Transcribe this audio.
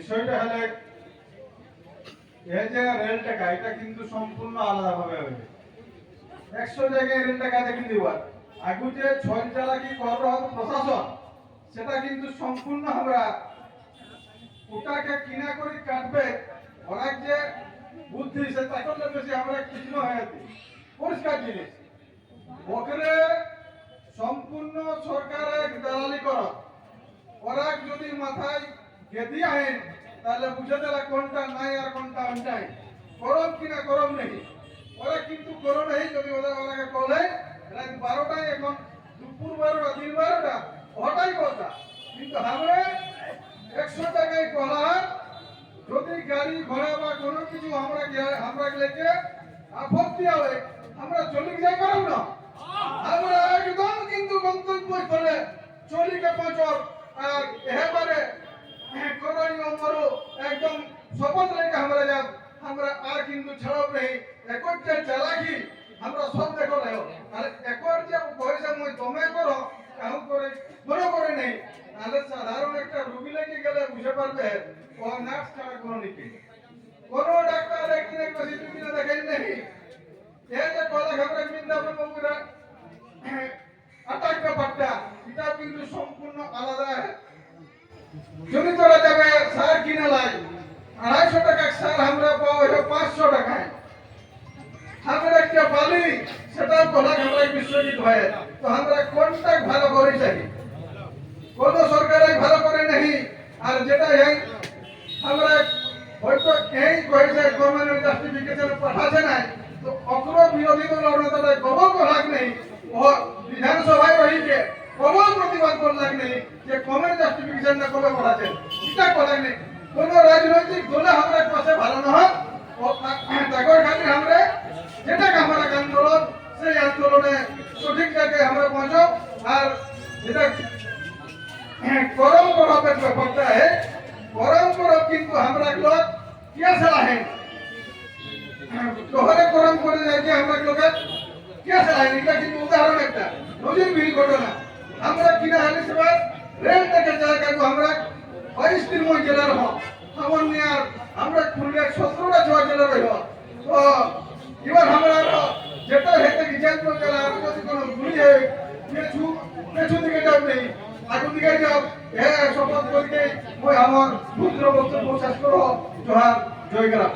বিষয়টা হলে এই যে রেল টাকা এটা কিন্তু সম্পূর্ণ আলাদা ভাবে হবে। একশো জায়গায় রেল টাকা দেখে দিবার আগু যে ছয় চালাকি কর প্রশাসন? সেটা কিন্তু সম্পূর্ণ আমরা ওটাকে কিনা করে কাটবে। ওরা যে বুদ্ধি সে তাকে বেশি আমরা কৃষ্ণ হয়ে পরিষ্কার জিনিস। ওখানে সম্পূর্ণ সরকারের দালালি করা। ওরা যদি মাথায় গেদি আইন তাহলে বুঝে দেলা কোনটা নাই আর কোনটা নাই গরম কিনা গরম নেই। ওরা কিন্তু গরম নেই, যদি ওদের বলে রাত বারোটায় এখন, দুপুর বারোটা, দিন বারোটা, ওটাই কথা। কিন্তু আমরা একশো টাকায় করা যদি গাড়ি, ঘোড়া বা কোনো কিছু আমরা আমরা লেগে আপত্তি হবে, আমরা চলে যাই পারব না। আমরা একদম কিন্তু গন্তব্য স্থলে চলিকে পৌঁছর আর এবারে করণীয় মরো একদম শপথ লেগে আমরা যাব আমরা আর কিন্তু ছাড়ব নেই একর যে চালাকি, আমরা সব দেখো না আর একর যে পয়সা মই তুমি করো কাউ করে, মনে করে নেই। তাহলে সাধারণ একটা রোগী লেগে গেলে বুঝে পারবে, ও ছাড়া কোনো নিকে ডাক্তার নেই। এই যে আটাকটা পাট্টা, এটা কিন্তু সম্পূর্ণ আলাদা। যদি তোরা ভালো করে চাই? কোন প্রতিবাদ করলাক নেই যে কমের জাস্টিফিকেশন না কবে করাক নেই। কোন রাজনৈতিক দলে আমরা পাশে ভালো নয় ও তাকর খালি আমরা যেটা আমরা আন্দোলন সেই আন্দোলনে সঠিক জায়গায় আমরা পৌঁছো আর যেটা গরমের ব্যাপারটা है জেলার হব আমার নিয়ে আমরা খুললে সতেরোটা ছয় জেলার হইব তো এবার আমরা যেটা হেতে গিয়েছিল জেলা কোনো ভুলি হয় পেছু পেছু দিকে যাও আগু দিকে যাও। এ, শপথ করিতে মই আমার পুত্র বক্তব্য শেষ করো। জোহার জয় গ্রাম